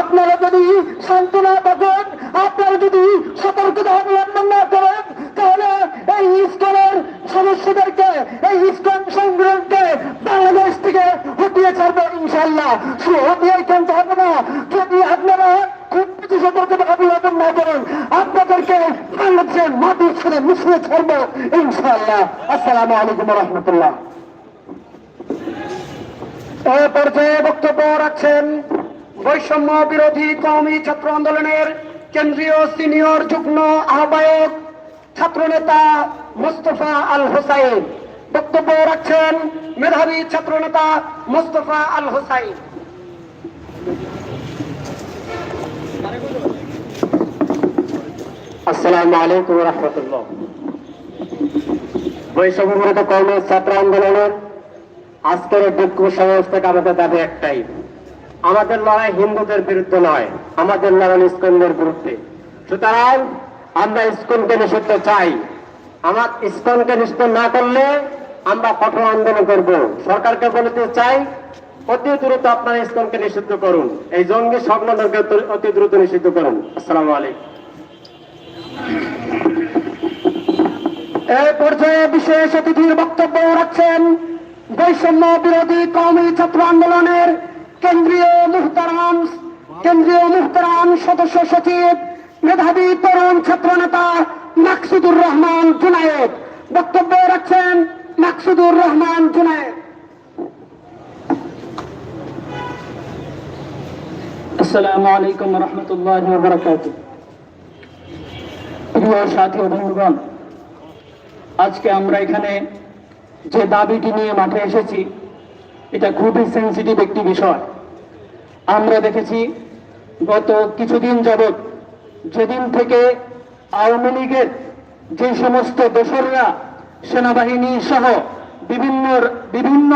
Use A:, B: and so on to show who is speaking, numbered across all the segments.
A: আপনারা যদি শান্ত না থাকেন আপনারা যদি সতর্কতা অবলম্বন না করেন, তাহলে এই স্কুলের সদস্যদেরকে, এই ইস্কন সংগ্রামকে বাংলাদেশ থেকে হটিয়ে ছাড়বে ইনশাল্লাহ শুধু হটিয়ে কিন্তু হবে না। যদি আপনারা খুব কিছু সতর্কতা অবলম্বন না করেন আপনাদেরকে বাংলাদেশের মাটির ছেড়ে মিশিয়ে ছাড়বো ইনশাল্লাহ আসসালামু আলাইকুম রহমতুল্লাহ। পর্যায়ে বক্তব্য রাখছেন বৈষম্য বিরোধী কওমি ছাত্র আন্দোলনের কেন্দ্রীয় সিনিয়র যুগ্ম আহ্বায়ক ছাত্রনেতা মোস্তফা আল হোসাইন। বক্তব্য রাখছেন মেধাবী ছাত্রনেতা মোস্তফা আল হোসাইন। আসসালামু আলাইকুম রহমতুল্লাহ। বৈষম্য বিরোধী কর্মী ছাত্র আন্দোলনের আজকের থেকে আমাদের দাবি একটাই। আমাদের লড়াই হিন্দুদের বিরুদ্ধে নয়, আমাদের লড়াই ইস্কনদের বিরুদ্ধে। সুতরাং আমরা ইস্কনকে নিষিদ্ধ চাই। আমার ইস্কনকে নিষিদ্ধ না করলে আমরা কঠোর আন্দোলন করব। সরকারকে বলতে চাই, অতি দ্রুত আপনারা ইস্কনকে নিষিদ্ধ করুন। এই জঙ্গি সংগঠনকে অতি দ্রুত নিষিদ্ধ করুন। আসসালামু আলাইকুম। এই পর্যায়ে বিশেষ অতিথির বক্তব্য রাখছেন বৈষম্য বিরোধী কওমি ছাত্র আন্দোলনের কেন্দ্রীয় মুহতারাম কেন্দ্রীয় মুহতারাম সদস্য সচিব, মেধাবী তরুণ ছাত্র নেতা মাকসুদুর রহমান জুনায়েদ। বক্তব্য রাখছেন মাকসুদুর রহমান জুনায়েদ।
B: আসসালামু আলাইকুম রহমতুল্লাহ বরকাত প্রিয় সাথী বন্ধুগণ, আজকে আমরা এখানে যে দাবিটি নিয়ে মাঠে এসেছি, এটা খুবই সেন্সিটিভ একটি বিষয়। আমরা দেখেছি গত কিছুদিন যাবৎ যেদিন থেকে আওয়ামী লীগের যে সমস্ত দোসররা, সেনাবাহিনী সহ বিভিন্ন বিভিন্ন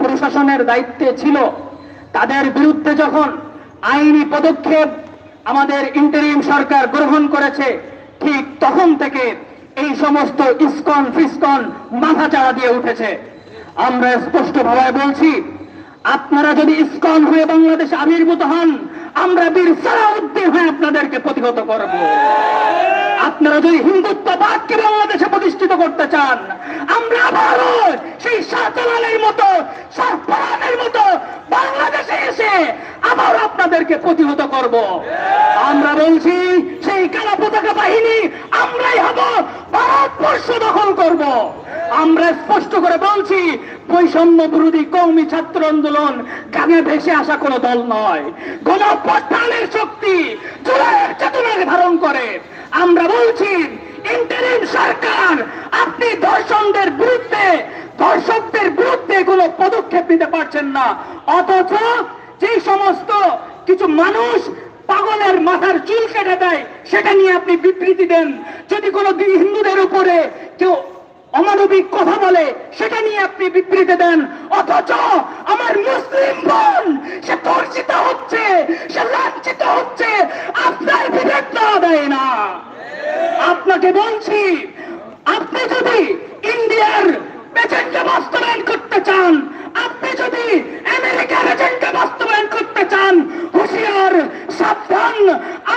B: প্রশাসনের দায়িত্বে ছিল, তাদের বিরুদ্ধে যখন আইনি পদক্ষেপ আমাদের ইন্টারিম সরকার গ্রহণ করেছে তখন থেকে এই সমস্ত ইস্কন ফিস্কন মাথা চাড়া দিয়ে উঠেছে। আমরা স্পষ্ট ভাবে বলছি, আপনারা যদি ইস্কন হয়ে বাংলাদেশে আবির্ভূত হন, আমরা বীর সালাউদ্দিন হয়ে আপনাদেরকে প্রতিহত করব। আপনারা যদি হিন্দুত্ববাদকে বাংলাদেশে প্রতিষ্ঠিত করতে চান, আমরা আবারও সেই শাহজালালের মতো শাহফরানের মতো বাংলাদেশে এসে আবার আপনাদেরকে প্রতিহত করব। আমরা বলছি, সেই কালা পতাকা বাহিনী আমরাই হব, ভারতবর্ষ দখল করব। আমরা স্পষ্ট করে বলছি, বৈষম্য বিরোধী কৌমি ছাত্র আন্দোলন গানে ভেসে আসা কোনো দল নয়। গণপ্রস্থানের শক্তি চেতনাকে ধারণ করে। আমরা বলছি ইন্টারিম সরকার আপনি ধর্ষণদের বিরুদ্ধে ধর্ষকদের বিরুদ্ধে কোনো পদক্ষেপ নিতে পারছেন না। অথচ যে সমস্ত কিছু মানুষ পাগলের মাথার চুল কেটে দেয়, সেটা নিয়ে আপনি বিবৃতি দেন। যদি কোনো হিন্দুদের উপরে কেউ অমানবিক কথা বলে, সেটা নিয়ে আপনি বিবৃতি দেন। অথচ আমার মুসলিম বোন, সে ধর্ষিত হচ্ছে, সে লাঞ্ছিত হচ্ছে, আপনার বিবেক দেয় না। আপনাকে বলছি আপনি যদি ইন্ডিয়ার এজেন্ডা বাস্তবায়ন করতে চান আপনি যদি আমেরিকার এজেন্ডা বাস্তবায়ন করতে চান হুঁশিয়ার সাবধান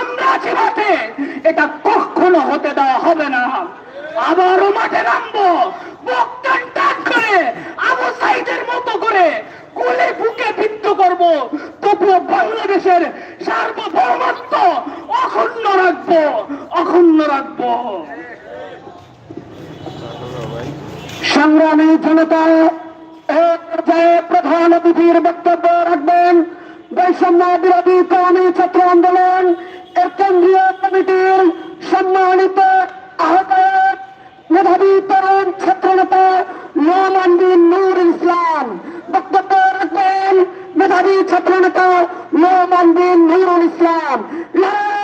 B: আমরা আছি মাঠে এটা কখনো হতে দেওয়া হবে না আবারও মাঠে নামবো। বক্তান টাক করে আবু সাইদের মতো করে কোলে বুকে বিদ্ধ করব। তবুও বাংলাদেশের সার্বভৌমত্ব অখণ্ড রাখব অখণ্ড রাখব।
A: সংগ্রামী জনতা এক পর্যায়ে প্রধান অতিথির বক্তব্য রাখবেন। বৈষম্য বিরোধী কওমি ছাত্র আন্দোলন, এর কেন্দ্রীয় কমিটির সম্মানিত আহ্বায়ক মেধাবী তরুণ ছাত্র নেতা নোমানবিন নূর ইসলাম। বক্তব্য রাখবেন মেধাবী ছাত্র নেতা নোমানবিন নূরুল ইসলাম। নারায়ণ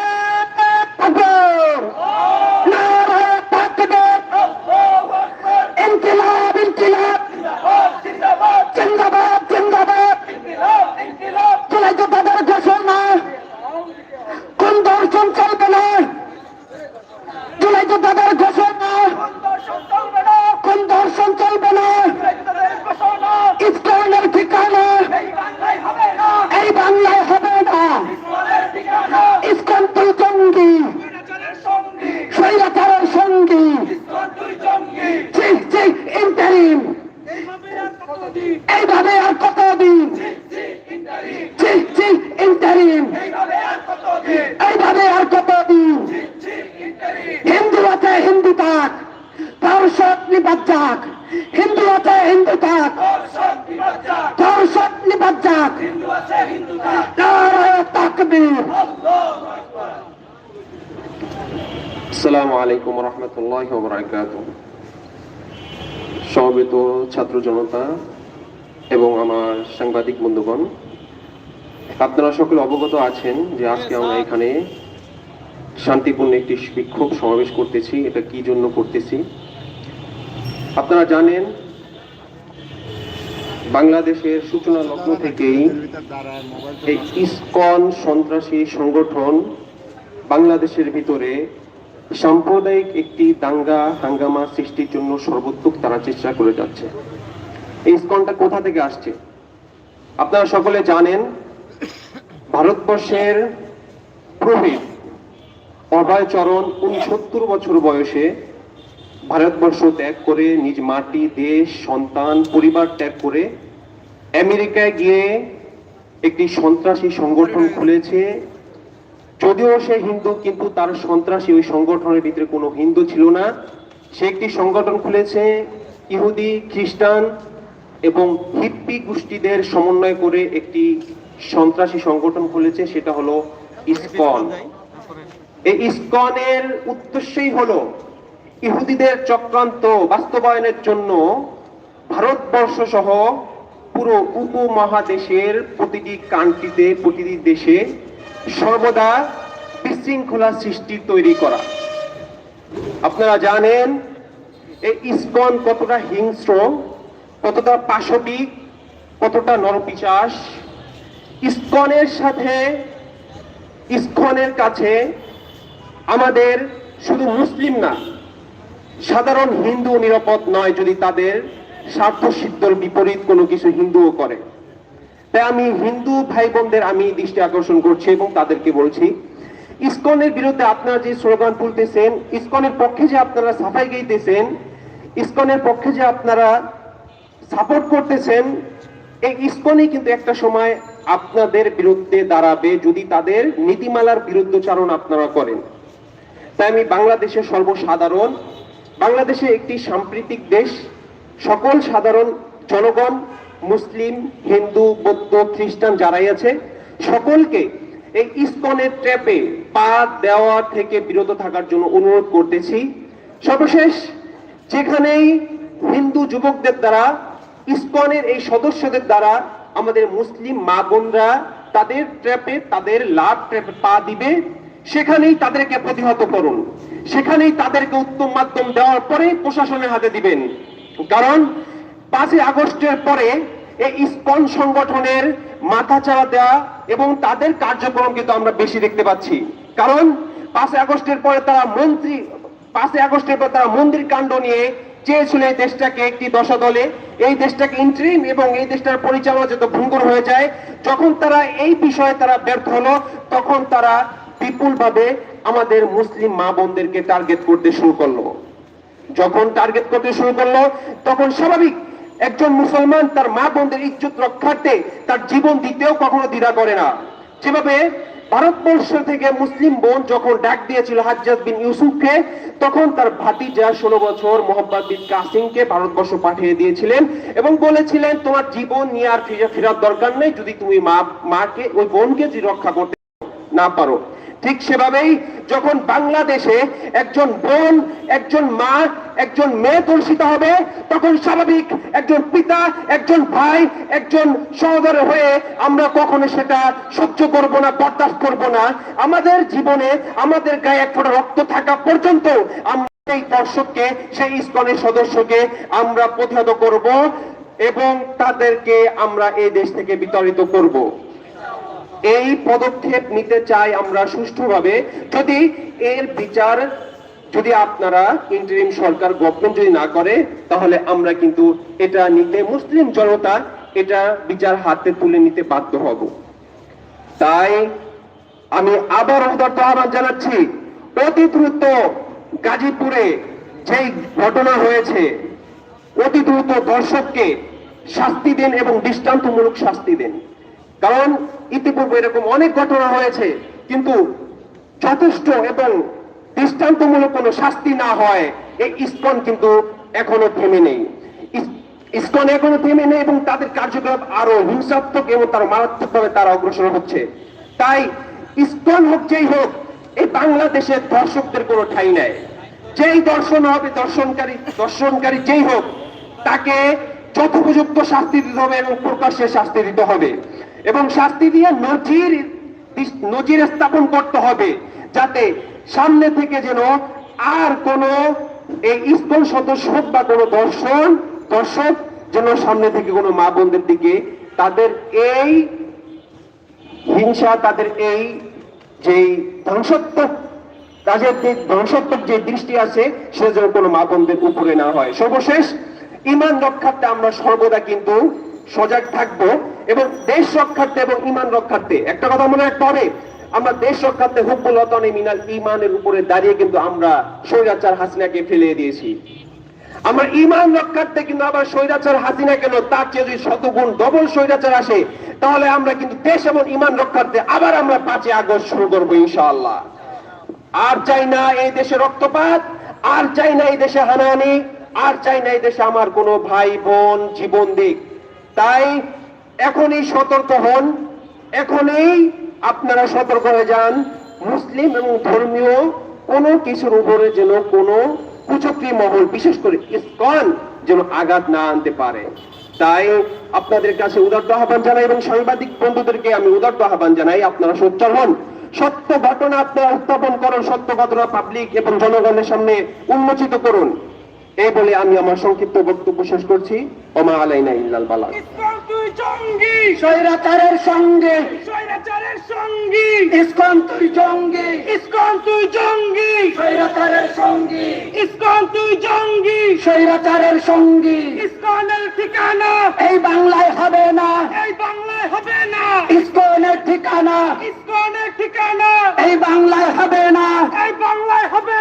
A: সঙ্গী। স্বৈরাচারের সঙ্গী। ঠিক ঠিক ইন্টারিম এইভাবে আর কতদিন? ঠিক ঠিক ইন্টারিম এইভাবে আর কতদিন? হিন্দু আছে, হিন্দু থাক তার সৎ নিপাত হিন্দু আছে, হিন্দু থাক তার সৎ নিপাত যাক। তার তাকবীর।
C: আসসালামু আলাইকুম রহমতুল্লাহ বরাকাত সমবেত ছাত্র জনতা এবং আমার সাংবাদিক বন্ধুগণ, আপনারা সকলে অবগত আছেন যে আজকে আমরা এখানে শান্তিপূর্ণ একটি বিক্ষোভ সমাবেশ করতেছি। এটা কি জন্য করতেছি? আপনারা জানেন, বাংলাদেশের সূচনা লগ্ন থেকেই ইসকন সন্ত্রাসী সংগঠন বাংলাদেশের ভিতরে সাম্প্রদায়িক একটি দাঙ্গা, হাঙ্গামা সৃষ্টির জন্য সর্বোত্তক তারা চেষ্টা করে যাচ্ছে। এই ইসকনটা কোথা থেকে আসছে? আপনারা সকলে জানেন, ভারতবর্ষের প্রবীণ অভয়চরণ উনসত্তর বছর বয়সে ভারতবর্ষ ত্যাগ করে নিজ মাটি, দেশ, সন্তান, পরিবার ত্যাগ করে আমেরিকায় গিয়ে একটি সন্ত্রাসী সংগঠন খুলেছে। যদিও সে হিন্দু, কিন্তু তার সন্ত্রাসী ওই সংগঠনের ভিতরে কোনো হিন্দু ছিল না। সে একটি সংগঠন খুলেছে, ইহুদি, খ্রিস্টান এবং হিপ্পি গোষ্ঠীদের সমন্বয় করে একটি সন্ত্রাসী সংগঠন খুলেছে, সেটা হলো ইসকন। এই ইসকনের উদ্দেশ্যই হলো ইহুদিদের চক্রান্ত বাস্তবায়নের জন্য ভারতবর্ষ সহ পুরো উপমহাদেশের প্রতিটি কান্ট্রিতে প্রতিটি দেশে সর্বদা বিশৃঙ্খলা সৃষ্টি তৈরি করা। আপনারা জানেন, এই ইস্কন কতটা হিংস্র, কতটা পাশবিক, কতটা নরপিচাস। ইস্কনের সাথে, ইস্কনের কাছে আমাদের শুধু মুসলিম না, সাধারণ হিন্দু নিরাপদ নয় যদি তাদের স্বার্থ সিদ্ধর বিপরীত কোনো কিছু হিন্দুও করে। তাই আমি হিন্দু ভাই বোনদের আমি দৃষ্টি আকর্ষণ করছি এবং তাদেরকে বলছি, ইসকনের বিরুদ্ধে আপনারা যে স্লোগান তুলতেছেন, ইসকনের পক্ষে যে আপনারা সাফাই গাইতেছেন, ইসকনের পক্ষে যে আপনারা সাপোর্ট করতেছেন, এই ইসকনই কিন্তু একটা সময় আপনাদের বিরুদ্ধে দাঁড়াবে যদি তাদের নীতিমালার বিরুদ্ধচারণ আপনারা করেন। তাই আমি বাংলাদেশের সর্বসাধারণ, বাংলাদেশে একটি সাম্প্রতিক দেশ, সকল সাধারণ জনগণ মুসলিম, হিন্দু, বৌদ্ধ, খ্রিস্টান যারাই আছে, সকলকে এই ইস্কনের ট্র্যাপে পা দেওয়া থেকে বিরত থাকার জন্য অনুরোধ করতেছি। সর্বশেষ, যেখানেই হিন্দু যুবকদের দ্বারা, ইস্কনের এই সদস্যদের দ্বারা আমাদের মুসলিম মা বোনরা তাদের ট্র্যাপে, তাদের লাভ ট্র্যাপে পা দিবে, সেখানেই তাদেরকে প্রতিহত করুন। সেখানেই তাদেরকে উত্তম মাধ্যম দেওয়ার পরে প্রশাসনের হাতে দিবেন। কারণ পাঁচই আগস্টের পরে এই ইসকন সংগঠনের মাথা চাড়া দেওয়া এবং তাদের কার্যক্রম কিন্তু আমরা বেশি দেখতে পাচ্ছি। কারণ পাঁচই আগস্টের পরে তারা মন্ত্রী, পাঁচই আগস্টের তারা মন্দির কাণ্ড নিয়ে চেয়েছিল এই দেশটাকে একটি এই দেশটাকে ইন্ট্রিম এবং এই দেশটার পরিচালনা যত ভঙ্গুর হয়ে যায়, যখন তারা এই বিষয়ে তারা ব্যর্থ হলো, তখন তারা বিপুলভাবে আমাদের মুসলিম মা বোনদেরকে টার্গেট করতে শুরু করল। যখন টার্গেট করতে শুরু করল, তখন স্বাভাবিক একজন মুসলমান তার মা বোনদের ইজ্জত রক্ষার্থে তার জীবন দিতেও কখনো দ্বিধা করে না। যেভাবে ভারতবর্ষ থেকে মুসলিম বোন যখন ডাক দিয়েছিল হাজ্জাজ বিন ইউসুফকে, তখন তার ভাতিজা ষোলো বছর মোহাম্মদ বিন কাসিমকে ভারতবর্ষ পাঠিয়ে দিয়েছিলেন এবং বলেছিলেন, তোমার জীবন নিয়ে আর ফিরে ফেরার দরকার নেই। যদি তুমি মা মাকে ওই বোনকে রক্ষা করতে না পারো ঠিক সেভাবেই যখন বাংলাদেশে একজন বোন, একজন মা, একজন মেয়ে দর্শিত হবে, তখন স্বাভাবিক একজন পিতা, একজন ভাই, একজন সহোদর হয়ে আমরা কখনো সেটা সহ্য করব না, বরদাস্ত করব না। আমাদের জীবনে আমাদের গায়ে এক ফোঁটা রক্ত থাকা পর্যন্ত আমরা এই দর্শককে, সেই ইস্কনের সদস্যকে আমরা প্রতিহত করব এবং তাদেরকে আমরা এই দেশ থেকে বিতাড়িত করব। এই পদক্ষেপ নিতে চাই আমরা সুষ্ঠুভাবে। যদি এর বিচার, যদি আপনারা ইন্টারিম সরকার গভর্নমেন্ট যদি না করে, তাহলে আমরা কিন্তু এটা নিতে মুসলিম জনতা এটা বিচার হাতে তুলে নিতে বাধ্য হব। তাই আমি আবার উদার্ত আহ্বান জানাচ্ছি, অতি দ্রুত গাজীপুরে যেই ঘটনা হয়েছে, অতি দ্রুত দর্শককে শাস্তি দিন এবং দৃষ্টান্তমূলক শাস্তি দিন। কারণ ইতিপূর্বে এরকম অনেক ঘটনা হয়েছে, কিন্তু যথেষ্ট এবং দৃষ্টান্তমূলক কোনো শাস্তি না হয়, এই ইস্কন কিন্তু এখনও থেমে নেই। ইস্কন এখনও থেমে নেই এবং তাদের কার্যকলাপ আরও হিংসাত্মক এবং তার মারাত্মকভাবে তারা অগ্রসর হচ্ছে। তাই ইস্কন হোক যেই হোক, এই বাংলাদেশের দর্শকদের কোনো ঠাই নেই। যেই দর্শন হবে, দর্শনকারী দর্শনকারী যেই হোক, তাকে যথোপযুক্ত শাস্তি দিতে হবে এবং প্রকাশ্যে শাস্তি দিতে হবে। এবং শাস্তি দিয়ে নজির নজির স্থাপন করতে হবে, যাতে সামনে থেকে যেন আর কোনো এই ইস্কন সদস্য বা কোনো দর্শন, দর্শক যেন সামনে থেকে কোনো মা বোনদের দিকে তাদের এই হিংসা, তাদের এই যে ধ্বংসাত্মক তাদের যে ধ্বংসাত্মক যে দৃষ্টি আছে সে যেন কোনো মা বোনদের উপরে না হয়। সর্বশেষ, ইমান রক্ষার্থে আমরা সর্বদা কিন্তু সজাগ থাকব। এবং দেশ রক্ষার্থে এবং ইমান রক্ষার্থে। একটা কথা মনে রাখতে হবে, আমরা দেশ রক্ষার্থে হুব্বুল অতনে মিনাল ইমানের উপরে দাঁড়িয়ে কিন্তু আমরা স্বৈরাচার হাসিনাকে ফেলে দিয়েছি। আমার ইমান রক্ষার্থে কিন্তু আবার স্বৈরাচার হাসিনা কেন? তার চেয়ে যদি শতগুণ ডবল স্বৈরাচার আসে, তাহলে আমরা কিন্তু দেশ এবং ইমান রক্ষার্থে আবার আমরা পাঁচই আগস্ট শুরু করব ইনশাআল্লাহ। আর চাই না এই দেশে রক্তপাত, আর চাই না এই দেশে হানাহানি, আর চাই না এই দেশে আমার কোনো ভাই বোন, জীবন দিক। তাই এখনই সতর্ক হন। এখনই আপনারা সতর্ক হয়ে যান। মুসলিম এবং ধর্মীয় কোনো কিছুর উপরে যেন কোনো কুচক্রি মহল, বিশেষ করে ইসকন, যেন আঘাত না আনতে পারে। তাই আপনাদের কাছে উদার্ত আহ্বান জানাই এবং সাংবাদিক বন্ধুদেরকে আমি উদার্ত আহ্বান জানাই, আপনারা সোচ্চার হন। সত্য ঘটনা আপনারা উত্থাপন করুন, সত্য ঘটনা পাবলিক এবং জনগণের সামনে উন্মোচিত করুন। এই বলে আমি আমার সংক্ষিপ্ত বক্তব্য শেষ করছি। ওমা আলাইনা ইল্লাল
D: তুই জঙ্গি।
A: স্বৈরাচারের সঙ্গে।
D: স্বৈরাচারের সঙ্গী।
A: ইসকন তুই জঙ্গি।
D: ইসকন তুই জঙ্গি।
A: স্বৈরাচারের সঙ্গী।
D: ইসকন তুই জঙ্গি।
A: স্বৈরাচারের সঙ্গী।
D: ইসকনের ঠিকানা।
A: এই বাংলায় হবে না।
D: এই বাংলায় হবে না।
A: ইসকনের ঠিকানা।
D: ইসকনের ঠিকানা।
A: এই বাংলায় হবে